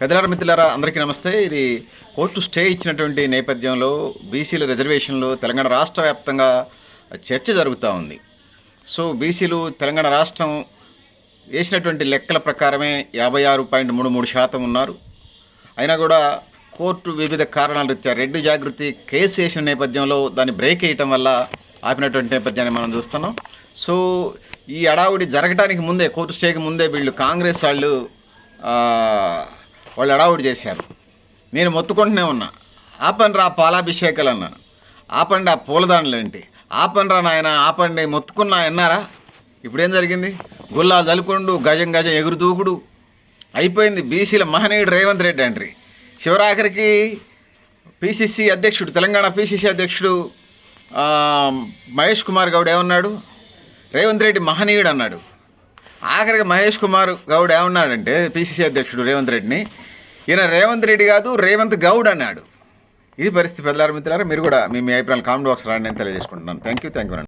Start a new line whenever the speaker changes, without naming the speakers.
పెద్దలార మిత్రులారా అందరికీ నమస్తే. ఇది కోర్టు స్టే ఇచ్చినటువంటి నేపథ్యంలో బీసీల రిజర్వేషన్లో తెలంగాణ రాష్ట్ర వ్యాప్తంగా చర్చ జరుగుతూ ఉంది. సో బీసీలు తెలంగాణ రాష్ట్రం వేసినటువంటి లెక్కల ప్రకారమే యాభై ఆరు పాయింట్ మూడు మూడు శాతం ఉన్నారు. అయినా కూడా కోర్టు వివిధ కారణాలు రీత్యా రెడ్డి జాగృతి కేసు వేసిన నేపథ్యంలో దాన్ని బ్రేక్ వేయటం వల్ల ఆపినటువంటి నేపథ్యాన్ని మనం చూస్తున్నాం. సో ఈ అడావుడి జరగడానికి ముందే కోర్టు స్టేకి ముందే వీళ్ళు కాంగ్రెస్ వాళ్ళు వాళ్ళు అడావుడి చేశారు. నేను మొత్తుకుంటూనే ఉన్నా. ఆపండి రా పాలాభిషేకాలు అన్నాను. ఆపండి ఆ పూలదాండ్లు ఏంటి? ఆపండి రా నాయన ఆపండి మొత్తుకున్నా విన్నారా ఇప్పుడేం జరిగింది? గుల్లా జలుకుండు గజం గజం ఎగురు దూకుడు. అయిపోయింది బీసీల మహనీయుడు రేవంత్ రెడ్డి అండ్రి. చివరాఖరికి పిసిసి అధ్యక్షుడు తెలంగాణ పిసిసి అధ్యక్షుడు మహేష్ కుమార్ గౌడ్ ఏమన్నాడు? రేవంత్ రెడ్డి మహనీయుడు అన్నాడు. ఆఖరికి మహేష్ కుమార్ గౌడ్ ఏమన్నాడంటే పిసిసి అధ్యక్షుడు రేవంత్ రెడ్డిని ఈయన రేవంత్ రెడ్డి కాదు రేవంత్ గౌడ్ అన్నాడు. ఇది పరిస్థితి పెద్దలారు మిత్రులారా మీరు కూడా మీ మీ అభిప్రాయాలు కామెంట్ బాక్స్ రాండి అని తెలియజేసుకుంటున్నాను. Thank you thank you